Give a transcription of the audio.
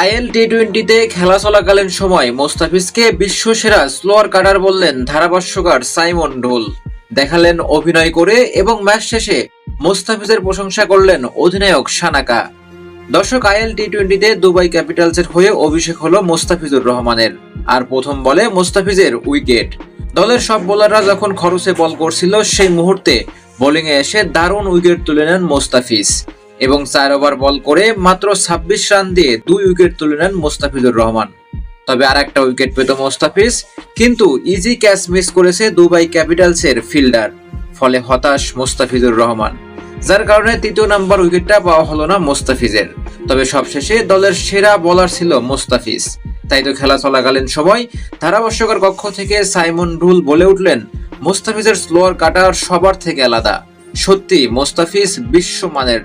IL টি টোয়েন্টিতে খেলা চলাকালীন সময় মোস্তাফিজকে বিশ্বসেরা স্লোয়ার কাটার বললেন ধারাভাষ্যকার সাইমন ঢোল। দেখালেন অভিনয় করে এবং ম্যাচ শেষে মোস্তাফিজের প্রশংসা করলেন অধিনায়ক সানাকা। দর্শক আইএল টি টোয়েন্টিতে দুবাই ক্যাপিটালসের হয়ে অভিষেক হলো মোস্তাফিজুর রহমানের। আর প্রথম বলে মোস্তাফিজের উইকেট। দলের সব বোলাররা যখন খরচে বল করছিল, সেই মুহূর্তে বোলিংয়ে এসে দারুণ উইকেট তুলে নেন মোস্তাফিজ। এবং চার ওভার বল করে মাত্র ছাব্বিশ রান দিয়ে দুই উইকেট তুলে নেন মোস্তাফিজুর রহমান। তবে আর একটা উইকেট পেত মোস্তাফিজ, কিন্তু ইজি ক্যাচ মিস করেছে দুবাই ক্যাপিটালসের ফিল্ডার, ফলে হতাশ মোস্তাফিজুর রহমান। যার কারণে তৃতীয় নাম্বার উইকেটটা পাওয়া হলো না মোস্তাফিজের। তবে সবশেষে দলের সেরা বোলার ছিল মোস্তাফিজ। তাই তো খেলা চলাকালীন সময় ধারাভাষ্যকার কক্ষ থেকে সাইমন রুল বলে উঠলেন, মোস্তাফিজের স্লোয়ার কাটার সবার থেকে আলাদা। সত্যি, মোস্তাফিজ বিশ্বমানের